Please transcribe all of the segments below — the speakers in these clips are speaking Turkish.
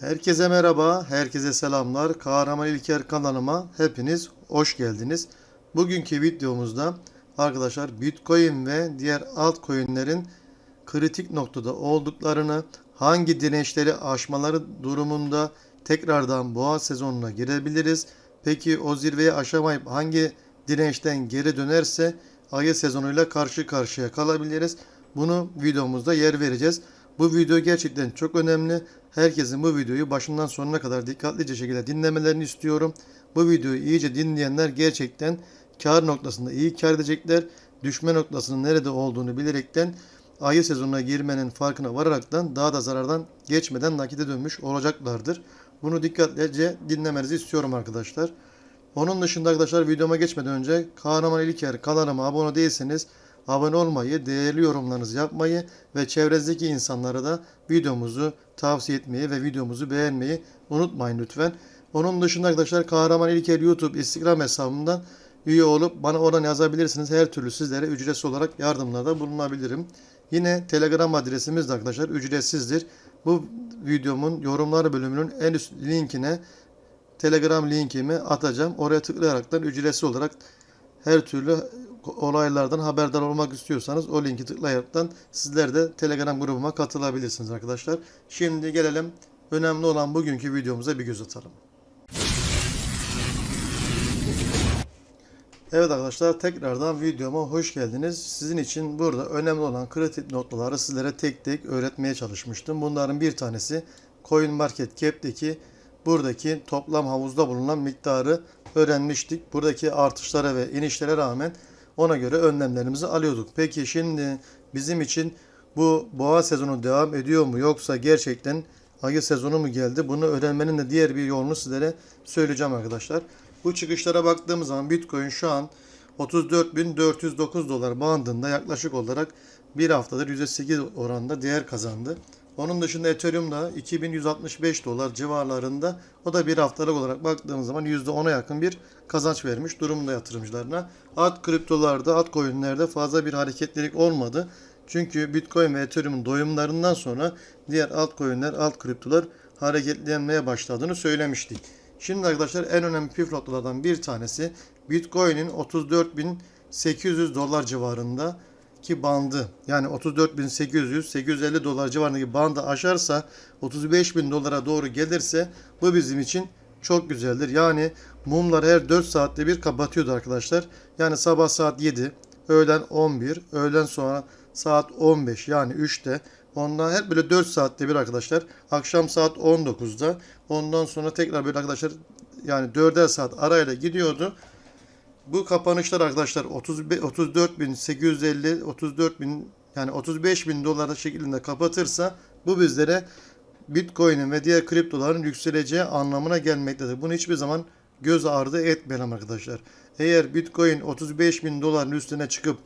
Herkese merhaba, herkese selamlar. Kahraman İlker kanalıma hepiniz hoş geldiniz. Bugünkü videomuzda arkadaşlar Bitcoin ve diğer altcoin'lerin kritik noktada olduklarını, hangi dirençleri aşmaları durumunda tekrardan boğa sezonuna girebiliriz. Peki o zirveyi aşamayıp hangi dirençten geri dönerse ayı sezonuyla karşı karşıya kalabiliriz. Bunu videomuzda yer vereceğiz. Bu video gerçekten çok önemli. Herkesin bu videoyu başından sonuna kadar dikkatlice şekilde dinlemelerini istiyorum. Bu videoyu iyice dinleyenler gerçekten kar noktasında iyi kar edecekler. Düşme noktasının nerede olduğunu bilerekten ayı sezonuna girmenin farkına vararaktan daha da zarardan geçmeden nakite dönmüş olacaklardır. Bunu dikkatlice dinlemenizi istiyorum arkadaşlar. Onun dışında arkadaşlar videoma geçmeden önce Kahraman İlker kanalıma abone değilseniz abone olmayı, değerli yorumlarınızı yapmayı ve çevrenizdeki insanlara da videomuzu tavsiye etmeyi ve videomuzu beğenmeyi unutmayın lütfen. Onun dışında arkadaşlar Kahraman İlker YouTube Instagram hesabımdan üye olup bana oradan yazabilirsiniz. Her türlü sizlere ücretsiz olarak yardımlarda bulunabilirim. Yine Telegram adresimiz de arkadaşlar ücretsizdir. Bu videomun yorumlar bölümünün en üst linkine Telegram linkimi atacağım. Oraya tıklayaraktan ücretsiz olarak her türlü olaylardan haberdar olmak istiyorsanız o linki tıklayaraktan sizler de Telegram grubuma katılabilirsiniz arkadaşlar. Şimdi gelelim önemli olan bugünkü videomuza bir göz atalım. Evet arkadaşlar tekrardan videoma hoş geldiniz. Sizin için burada önemli olan kritik noktaları sizlere tek tek öğretmeye çalışmıştım. Bunların bir tanesi CoinMarketCap'teki buradaki toplam havuzda bulunan miktarı öğrenmiştik. Buradaki artışlara ve inişlere rağmen ona göre önlemlerimizi alıyorduk. Peki şimdi bizim için bu boğa sezonu devam ediyor mu yoksa gerçekten ayı sezonu mu geldi? Bunu öğrenmenin de diğer bir yolunu sizlere söyleyeceğim arkadaşlar. Bu çıkışlara baktığımız zaman Bitcoin şu an 34.409 dolar bandında yaklaşık olarak bir haftadır %8 oranında değer kazandı. Onun dışında Ethereum da 2165 dolar civarlarında. O da bir haftalık olarak baktığımız zaman %10'a yakın bir kazanç vermiş durumda yatırımcılarına. Alt kriptolarda, alt coinlerde fazla bir hareketlilik olmadı. Çünkü Bitcoin ve Ethereum'un doyumlarından sonra diğer altcoin'ler, alt kriptolar hareketlenmeye başladığını söylemiştik. Şimdi arkadaşlar en önemli püf noktalardan bir tanesi Bitcoin'in 34.800 dolar civarında ki bandı yani 34.800-850 dolar civarındaki bandı aşarsa 35.000 dolara doğru gelirse bu bizim için çok güzeldir. Yani mumlar her 4 saatte bir kapatıyordu arkadaşlar. Yani sabah saat 7, öğlen 11, öğlen sonra saat 15 yani 3'te Ondan hep böyle 4 saatte bir arkadaşlar. Akşam saat 19'da. Ondan sonra tekrar böyle arkadaşlar yani 4'er saat arayla gidiyordu. Bu kapanışlar arkadaşlar 34.850 34.000 yani 35.000 dolar şeklinde kapatırsa bu bizlere Bitcoin'in ve diğer kriptoların yükseleceği anlamına gelmektedir. Bunu hiçbir zaman göz ardı etmeyelim arkadaşlar. Eğer Bitcoin 35.000 doların üstüne çıkıp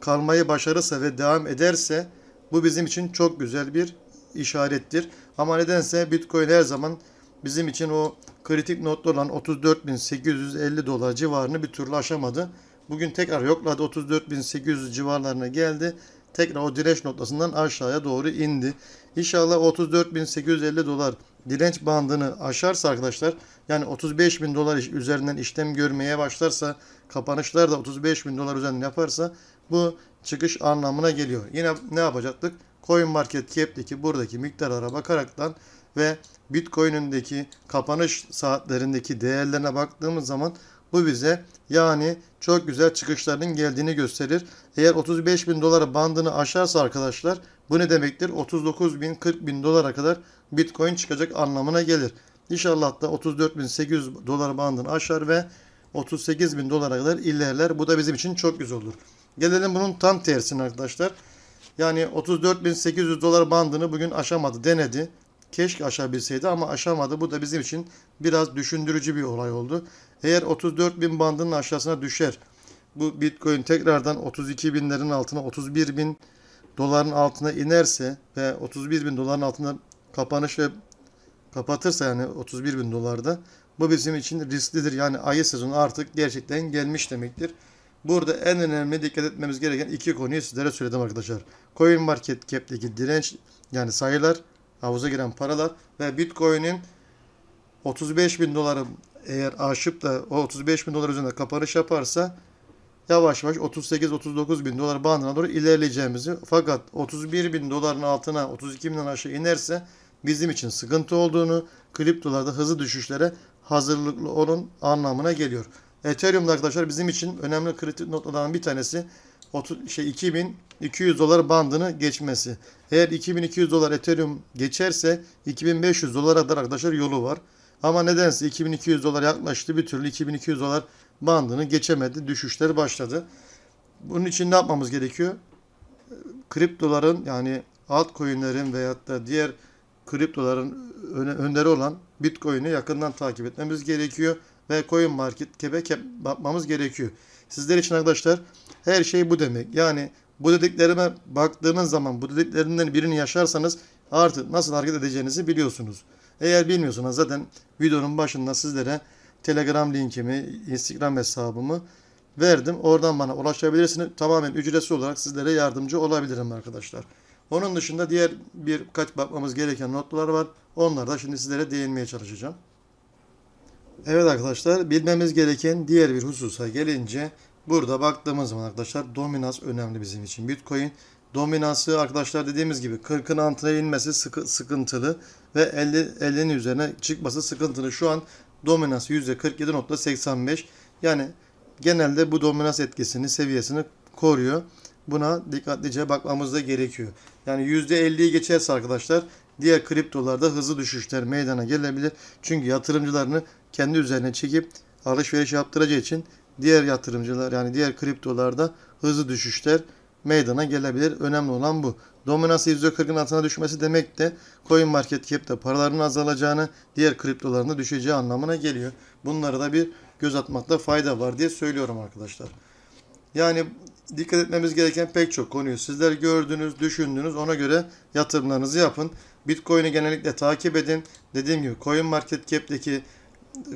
kalmayı başarırsa ve devam ederse bu bizim için çok güzel bir işarettir. Ama nedense Bitcoin her zaman bizim için o kritik notlu olan 34.850 dolar civarını bir türlü aşamadı. Bugün tekrar yokladı 34.800 civarlarına geldi. Tekrar o direnç noktasından aşağıya doğru indi. İnşallah 34.850 dolar direnç bandını aşarsa arkadaşlar yani 35.000 dolar üzerinden işlem görmeye başlarsa kapanışlar da 35.000 dolar üzerinden yaparsa bu çıkış anlamına geliyor. Yine ne yapacaktık? Coin Market Cap'teki buradaki miktarlara bakaraktan ve Bitcoin'indeki kapanış saatlerindeki değerlerine baktığımız zaman bu bize yani çok güzel çıkışlarının geldiğini gösterir. Eğer 35 bin dolara bandını aşarsa arkadaşlar bu ne demektir? 39 bin 40 bin dolara kadar Bitcoin çıkacak anlamına gelir. İnşallah da 34.800 dolar bandını aşar ve 38 bin dolara kadar ilerler. Bu da bizim için çok güzel olur. Gelelim bunun tam tersine arkadaşlar. Yani 34.800 dolar bandını bugün aşamadı, denedi. Keşke aşabilseydi ama aşamadı. Bu da bizim için biraz düşündürücü bir olay oldu. Eğer 34.000 bandının aşağısına düşer, bu Bitcoin tekrardan 32 binlerin altına 31 bin doların altına inerse ve 31 bin doların altında kapanış ve kapatırsa yani 31 bin dolarda bu bizim için risklidir. Yani ayı sezonu artık gerçekten gelmiş demektir. Burada en önemli dikkat etmemiz gereken iki konuyu sizlere söyledim arkadaşlar. Coin Market Cap'teki direnç yani sayılar havuza giren paralar ve Bitcoin'in 35 bin doları eğer aşıp da o 35 bin dolar üzerinde kapanış yaparsa yavaş yavaş 38-39 bin dolar bandına doğru ilerleyeceğimizi fakat 31 bin doların altına 32 binden aşağı inerse bizim için sıkıntı olduğunu kriptolarda hızlı düşüşlere hazırlıklı olun anlamına geliyor. Ethereum'da arkadaşlar bizim için önemli kritik noktalardan bir tanesi 30, şey 2200 dolar bandını geçmesi. Eğer 2200 dolar Ethereum geçerse 2500 dolara kadar arkadaşlar yolu var. Ama nedense 2200 dolar yaklaştı bir türlü 2200 dolar bandını geçemedi. Düşüşler başladı. Bunun için ne yapmamız gerekiyor? Kriptoların yani altcoin'lerin veyahut da diğer kriptoların öne, önderi olan Bitcoin'i yakından takip etmemiz gerekiyor ve Coin Market Cap'e bakmamız gerekiyor. Sizler için arkadaşlar her şey bu demek. Yani bu dediklerime baktığınız zaman bu dediklerinden birini yaşarsanız artık nasıl hareket edeceğinizi biliyorsunuz. Eğer bilmiyorsanız zaten videonun başında sizlere Telegram linkimi, Instagram hesabımı verdim. Oradan bana ulaşabilirsiniz. Tamamen ücretsiz olarak sizlere yardımcı olabilirim arkadaşlar. Onun dışında diğer birkaç bakmamız gereken notlar var. Onlara da şimdi sizlere değinmeye çalışacağım. Evet arkadaşlar bilmemiz gereken diğer bir hususa gelince burada baktığımız zaman arkadaşlar dominans önemli bizim için. Bitcoin dominansı arkadaşlar dediğimiz gibi 40'ın altına inmesi sıkı, sıkıntılı ve 50 50'nin üzerine çıkması sıkıntılı. Şu an dominans %47.85 yani genelde bu dominans etkisini seviyesini koruyor. Buna dikkatlice bakmamız da gerekiyor. Yani %50'yi geçerse arkadaşlar diğer kriptolarda hızlı düşüşler meydana gelebilir. Çünkü yatırımcılarını kendi üzerine çekip alışveriş yaptıracağı için diğer yatırımcılar yani diğer kriptolarda hızlı düşüşler meydana gelebilir. Önemli olan bu. Dominansı %40'ın altına düşmesi demek de Coin Market Cap'te paraların azalacağını, diğer kriptoların da düşeceği anlamına geliyor. Bunlara da bir göz atmakta fayda var diye söylüyorum arkadaşlar. Yani dikkat etmemiz gereken pek çok konuyu sizler gördünüz, düşündünüz. Ona göre yatırımlarınızı yapın. Bitcoin'i genellikle takip edin. Dediğim gibi Coin Market Cap'teki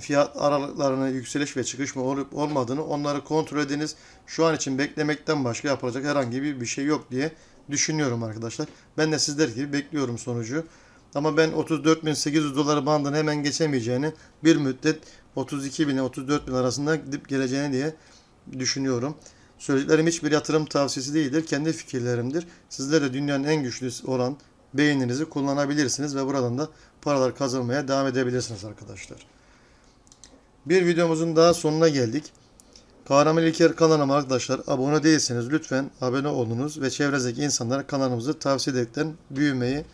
fiyat aralıklarını yükseliş ve çıkış mı olup olmadığını onları kontrol ediniz. Şu an için beklemekten başka yapılacak herhangi bir bir şey yok diye düşünüyorum arkadaşlar. Ben de sizler gibi bekliyorum sonucu. Ama ben 34.800 dolar bandını hemen geçemeyeceğini bir müddet 32 bin ile 34 bin arasında gidip geleceğini diye düşünüyorum. Söylediklerim hiçbir yatırım tavsiyesi değildir. Kendi fikirlerimdir. Sizler de dünyanın en güçlüsü olan beyninizi kullanabilirsiniz ve buradan da paralar kazanmaya devam edebilirsiniz arkadaşlar. Bir videomuzun daha sonuna geldik. Kahraman İlker kanalıma arkadaşlar abone değilseniz lütfen abone olunuz ve çevrenizdeki insanlara kanalımızı tavsiye ederekten büyümeyi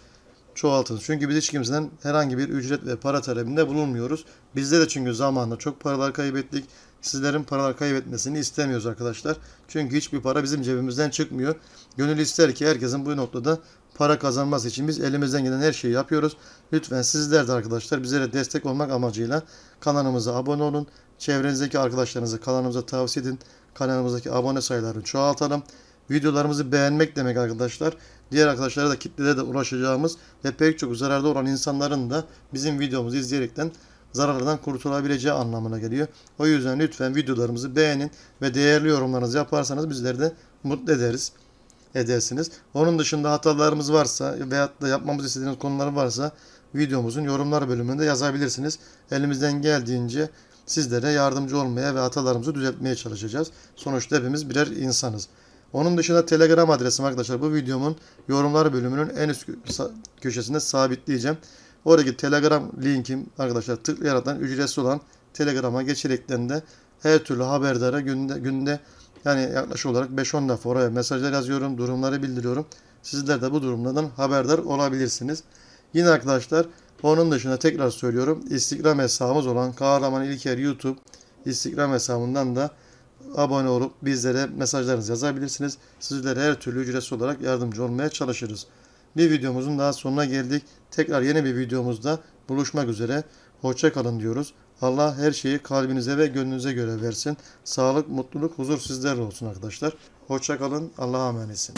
çoğaltınız. Çünkü biz hiç kimseden herhangi bir ücret ve para talebinde bulunmuyoruz. Bizde de çünkü zamanında çok paralar kaybettik. Sizlerin paralar kaybetmesini istemiyoruz arkadaşlar. Çünkü hiçbir para bizim cebimizden çıkmıyor. Gönül ister ki herkesin bu noktada para kazanması için biz elimizden gelen her şeyi yapıyoruz. Lütfen sizler de arkadaşlar bizlere destek olmak amacıyla kanalımıza abone olun. Çevrenizdeki arkadaşlarınızı kanalımıza tavsiye edin. Kanalımızdaki abone sayılarını çoğaltalım. Videolarımızı beğenmek demek arkadaşlar. Diğer arkadaşlara da kitlelere de ulaşacağımız ve pek çok zararda olan insanların da bizim videomuzu izleyerekten zararlardan kurtulabileceği anlamına geliyor. O yüzden lütfen videolarımızı beğenin ve değerli yorumlarınızı yaparsanız bizleri de mutlu ederiz edersiniz. Onun dışında hatalarımız varsa veyahut da yapmamızı istediğiniz konular varsa videomuzun yorumlar bölümünde yazabilirsiniz. Elimizden geldiğince sizlere yardımcı olmaya ve hatalarımızı düzeltmeye çalışacağız. Sonuçta hepimiz birer insanız. Onun dışında Telegram adresim arkadaşlar bu videomun yorumlar bölümünün en üst köşesinde sabitleyeceğim. Oradaki Telegram linkim arkadaşlar tıklayaraktan ücretsiz olan Telegram'a geçerekten de her türlü haberdara günde, günde yani yaklaşık olarak 5-10 defa oraya mesajlar yazıyorum, durumları bildiriyorum. Sizler de bu durumlardan haberdar olabilirsiniz. Yine arkadaşlar onun dışında tekrar söylüyorum. Instagram hesabımız olan Kahraman İlker YouTube Instagram hesabından da abone olup bizlere mesajlarınızı yazabilirsiniz. Sizlere her türlü ücretsiz olarak yardımcı olmaya çalışırız. Bir videomuzun daha sonuna geldik. Tekrar yeni bir videomuzda buluşmak üzere. Hoşça kalın diyoruz. Allah her şeyi kalbinize ve gönlünüze göre versin. Sağlık, mutluluk, huzur sizlerle olsun arkadaşlar. Hoşça kalın. Allah'a emanetsin.